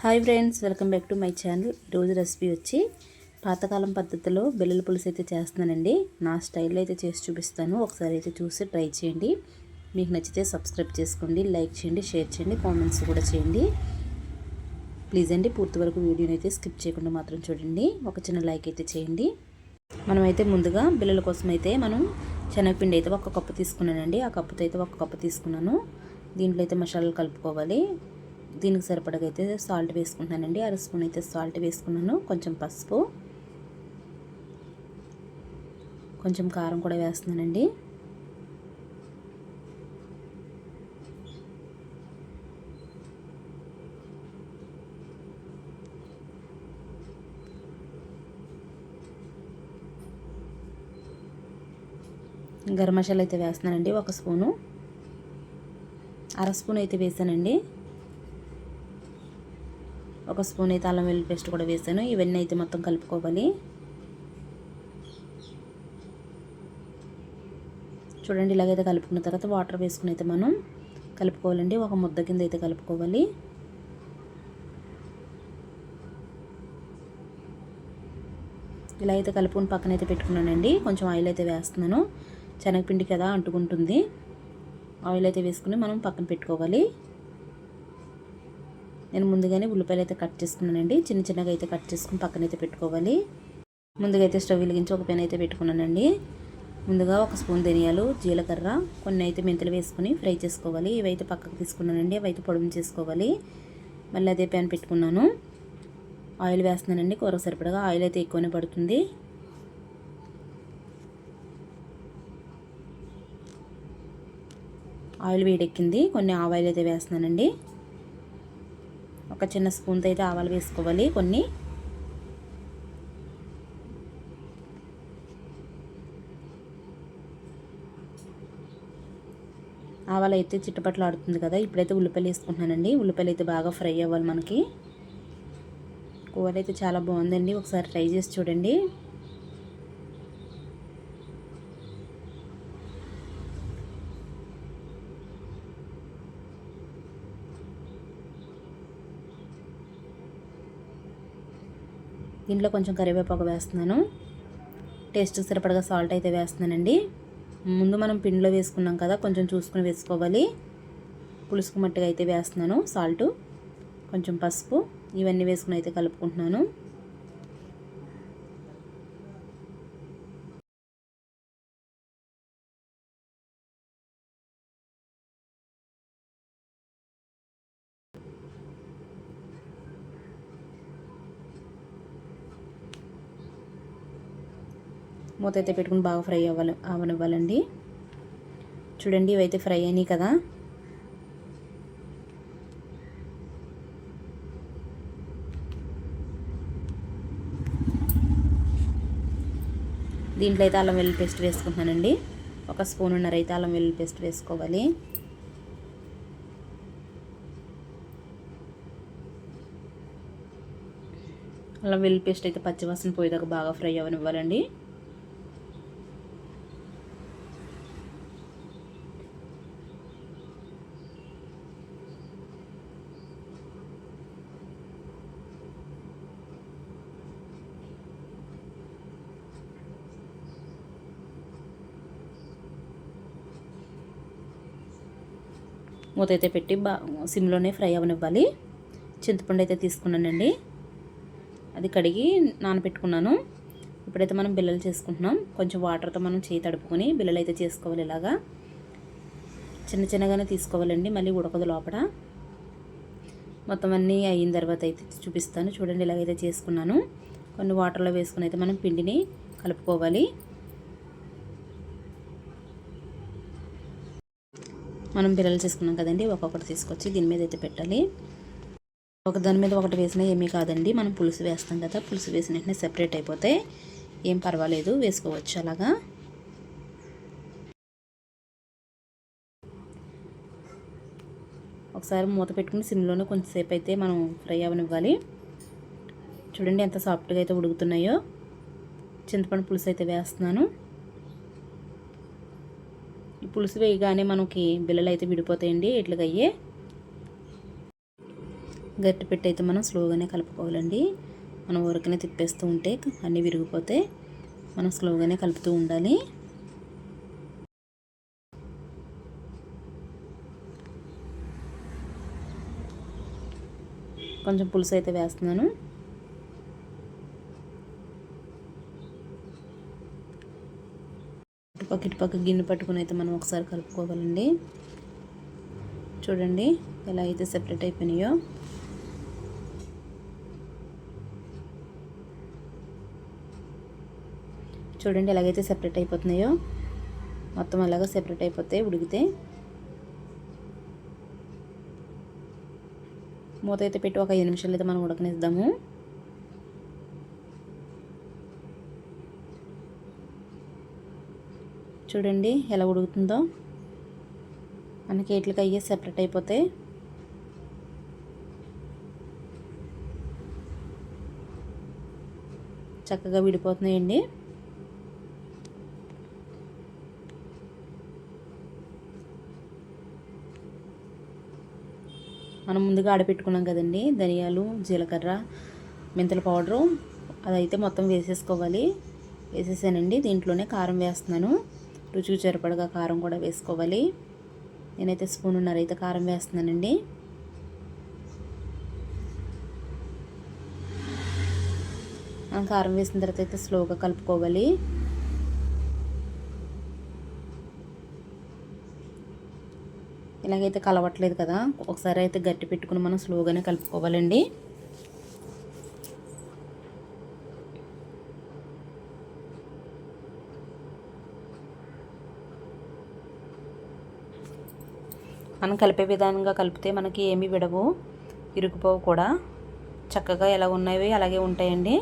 Hi friends welcome back to my channel. ఈరోజు recipe వచ్చి పాతకాలం పద్ధతిలో బెల్లుల పులుసు అయితే చేస్తున్నానండి. నా స్టైల్లో అయితే చేసి చూపిస్తాను. ఒకసారి అయితే చూసి ట్రై చేయండి. మీకు నచ్చితే సబ్స్క్రైబ్ చేసుకోండి లైక్ చేయండి షేర్ చేయండి కామెంట్స్ కూడా చేయండి. ప్లీజ్ అండి పూర్తి వరకు వీడియోని అయితే స్కిప్ చేయకుండా మాత్రం చూడండి. ఒక చిన్న లైక్ అయితే చేయండి. మనమైతే ముందుగా బిల్లల కోసం అయితే మనం శనగపిండి అయితే ఒక కప్పు తీసుకున్నానండి. ఆ కప్పుతో అయితే ఒక కప్పు తీసుకున్నాను. దీంట్లో అయితే మసాలాలు కలుపుకోవాలి. దీనికి సరిపడగా అయితే సాల్ట్ వేసుకుంటున్నానండి. అర స్పూన్ అయితే సాల్ట్ వేసుకున్నాను. కొంచెం పసుపు. కొంచెం కారం కూడా వేస్తున్నానండి. గరం మసాలా అయితే వేస్తున్నానండి. ఒక స్పూను. అర స్పూన్ అయితే వేసానండి. ఒక స్పూన్ అయితే అల్లం వెల్లుల్లి పేస్ట్ కూడా వేసాను. ఇవన్నీ అయితే మొత్తం కలుపుకోవాలి. చూడండి ఇలాగైతే కలుపుకున్న తర్వాత వాటర్ వేసుకుని అయితే మనం కలుపుకోవాలండి. ఒక ముద్ద కింద అయితే కలుపుకోవాలి. ఇలా అయితే కలుపుకుని పక్కన అయితే పెట్టుకున్నానండి. కొంచెం ఆయిల్ అయితే వేస్తున్నాను. శనగపిండి కదా అంటుకుంటుంది. ఆయిల్ అయితే వేసుకుని మనం పక్కన పెట్టుకోవాలి. నేను ముందుగానే ఉల్లిపాయలు అయితే కట్ చేసుకున్నానండి. చిన్న చిన్నగా అయితే కట్ చేసుకుని పక్కన అయితే పెట్టుకోవాలి. ముందుగా అయితే స్టవ్ వెలిగించి ఒక పెన్ అయితే పెట్టుకున్నానండి. ముందుగా ఒక స్పూన్ ధనియాలు జీలకర్ర కొన్ని అయితే మెంతులు వేసుకొని ఫ్రై చేసుకోవాలి. ఇవైతే పక్కకు తీసుకున్నానండి. అవి అయితే పొడుము చేసుకోవాలి. మళ్ళీ అదే ప్యాన్ పెట్టుకున్నాను. ఆయిల్ వేస్తున్నానండి. కూర సరిపడగా ఆయిల్ అయితే ఎక్కువనే పడుతుంది. ఆయిల్ వేడెక్కింది. కొన్ని ఆవాయిల్ అయితే వేస్తున్నానండి. ఒక చిన్న స్పూన్తో అయితే ఆవాలు వేసుకోవాలి కొన్ని. ఆవాలు అయితే చిట్టుపట్లు ఆడుతుంది కదా ఇప్పుడైతే ఉల్లిపాయలు వేసుకుంటున్నానండి. ఉల్లిపాయలు అయితే బాగా ఫ్రై అవ్వాలి మనకి. కూర అయితే చాలా బాగుందండి. ఒకసారి ట్రై చేసి చూడండి. దీంట్లో కొంచెం కరివేపాకు వేస్తున్నాను. టేస్ట్ సరిపడగా సాల్ట్ అయితే వేస్తున్నానండి. ముందు మనం పిండిలో వేసుకున్నాం కదా కొంచెం చూసుకుని వేసుకోవాలి. పులుసుకు మట్టిగా అయితే వేస్తున్నాను సాల్ట్ కొంచెం పసుపు ఇవన్నీ వేసుకుని అయితే కలుపుకుంటున్నాను. మూత అయితే పెట్టుకుని బాగా ఫ్రై అవ్వాలి అవనివ్వాలండి. చూడండి ఇవైతే ఫ్రై అయినాయి కదా. దీంట్లో అయితే అల్లం వెల్లుల్లి పేస్ట్ వేసుకుంటున్నానండి. ఒక స్పూన్ ఉన్నర అయితే అల్లం వెల్లుల్లి పేస్ట్ వేసుకోవాలి. అల్లం వెల్లుల్లి పేస్ట్ అయితే పచ్చివాసన పోయేదాకా బాగా ఫ్రై అవనివ్వాలండి. మూత అయితే పెట్టి బా సిమ్లోనే ఫ్రై అవనివ్వాలి. చింతపండు అయితే తీసుకున్నానండి. అది కడిగి నానబెట్టుకున్నాను ఇప్పుడైతే మనం బిల్లలు చేసుకుంటున్నాం. కొంచెం వాటర్తో మనం చేయి తడుపుకొని బిల్లలు అయితే చేసుకోవాలి ఇలాగా. చిన్న చిన్నగానే తీసుకోవాలండి మళ్ళీ ఉడకదు లోపల. మొత్తం అన్నీ అయిన తర్వాత అయితే చూపిస్తాను. చూడండి ఇలాగైతే చేసుకున్నాను. కొన్ని వాటర్లో వేసుకుని అయితే మనం పిండిని కలుపుకోవాలి. మనం బిల్లలు చేసుకున్నాం కదండి ఒక్కొక్కటి తీసుకొచ్చి దీని మీద అయితే పెట్టాలి. ఒక దాని మీద ఒకటి వేసినా ఏమీ కాదండి మనం పులుసు వేస్తాం కదా పులుసు వేసిన వెంటనే సెపరేట్ అయిపోతే ఏం పర్వాలేదు వేసుకోవచ్చు అలాగా. ఒకసారి మూత పెట్టుకుని సిమ్లోనే కొంచెంసేపు అయితే మనం ఫ్రై అవనివ్వాలి. చూడండి ఎంత సాఫ్ట్గా అయితే ఉడుకుతున్నాయో. చింతపండు పులుసు అయితే వేస్తున్నాను. పులుసు వేయగానే మనకి బిల్లలు అయితే విడిపోతాయండి. ఇట్లా అయ్యే గట్టి పెట్టి అయితే మనం స్లోగానే కలుపుకోవాలండి. మనం ఊరికనే తిప్పేస్తూ ఉంటే అన్నీ విరిగిపోతే మనం స్లోగానే కలుపుతూ ఉండాలి. కొంచెం పులుసు అయితే వేస్తున్నాను. ఇటుపక్క ఇటుపక్క గిన్నె పట్టుకుని అయితే మనం ఒకసారి కలుపుకోవాలండి. చూడండి ఎలా అయితే సెపరేట్ అయిపోయినాయో. చూడండి ఎలాగైతే సెపరేట్ అయిపోతున్నాయో. మొత్తం అలాగా సెపరేట్ అయిపోతాయి ఉడికితే. మూత అయితే పెట్టి ఒక ఐదు నిమిషాలు అయితే మనం ఉడకనిద్దాము. చూడండి ఎలా ఉడుకుతుందో. మనకి ఎట్లకి అయ్యే సెపరేట్ అయిపోతాయి. చక్కగా విడిపోతున్నాయండి. మనం ముందుగా ఆడపెట్టుకున్నాం కదండి. ధనియాలు జీలకర్ర మెంతుల పౌడరు. అదైతే మొత్తం వేసేసుకోవాలి. వేసేసానండి. దీంట్లోనే కారం వేస్తున్నాను. రుచికి సరిపడగా కారం కూడా వేసుకోవాలి. నేనైతే స్పూన్ అయితే కారం వేస్తున్నానండి. మనం కారం వేసిన తర్వాత అయితే స్లోగా కలుపుకోవాలి. ఇలాగైతే కలవట్లేదు కదా ఒకసారి అయితే గట్టి పెట్టుకుని మనం స్లోగానే కలుపుకోవాలండి. మనం కలిపే విధానంగా కలిపితే మనకి ఏమీ విడవు ఇరుకుపోవు కూడా. చక్కగా ఎలా ఉన్నవి అలాగే ఉంటాయండి.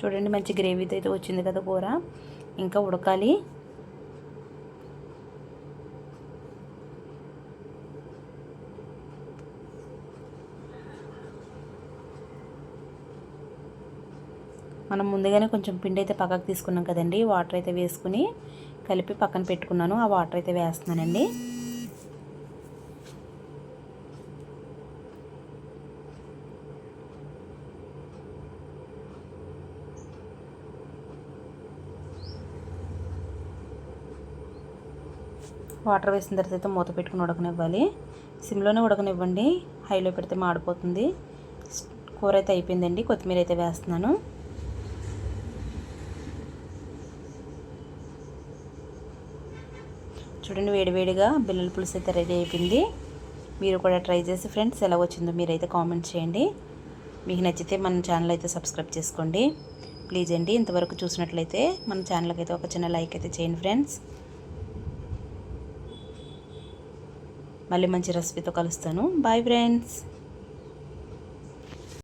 చూడండి మంచి గ్రేవీతో అయితే వచ్చింది కదా కూర. ఇంకా ఉడకాలి. మనం ముందుగానే కొంచెం పిండి అయితే పక్కకు తీసుకున్నాం కదండి వాటర్ అయితే వేసుకుని కలిపి పక్కన పెట్టుకున్నాను ఆ వాటర్ అయితే వేస్తున్నానండి. వాటర్ వేసిన తర్వాత అయితే మూత పెట్టుకుని ఉడకనివ్వాలి. సిమ్లోనే ఉడకనివ్వండి హైలో పెడితే మాడిపోతుంది. కూర అయితే అయిపోయిందండి కొత్తిమీర అయితే వేస్తున్నాను. చూడండి వేడివేడిగా బిల్లల పులుసు అయితే రెడీ అయిపోయింది. మీరు కూడా ట్రై చేసి ఫ్రెండ్స్ ఎలా వచ్చిందో మీరైతే కామెంట్ చేయండి. మీకు నచ్చితే మన ఛానల్ అయితే సబ్స్క్రైబ్ చేసుకోండి. ప్లీజ్ అండి ఇంతవరకు చూసినట్లయితే మన ఛానల్కి అయితే ఒక చిన్న లైక్ అయితే చేయండి ఫ్రెండ్స్. మళ్ళీ మంచి రెసిపీతో కలుస్తాను. Bye friends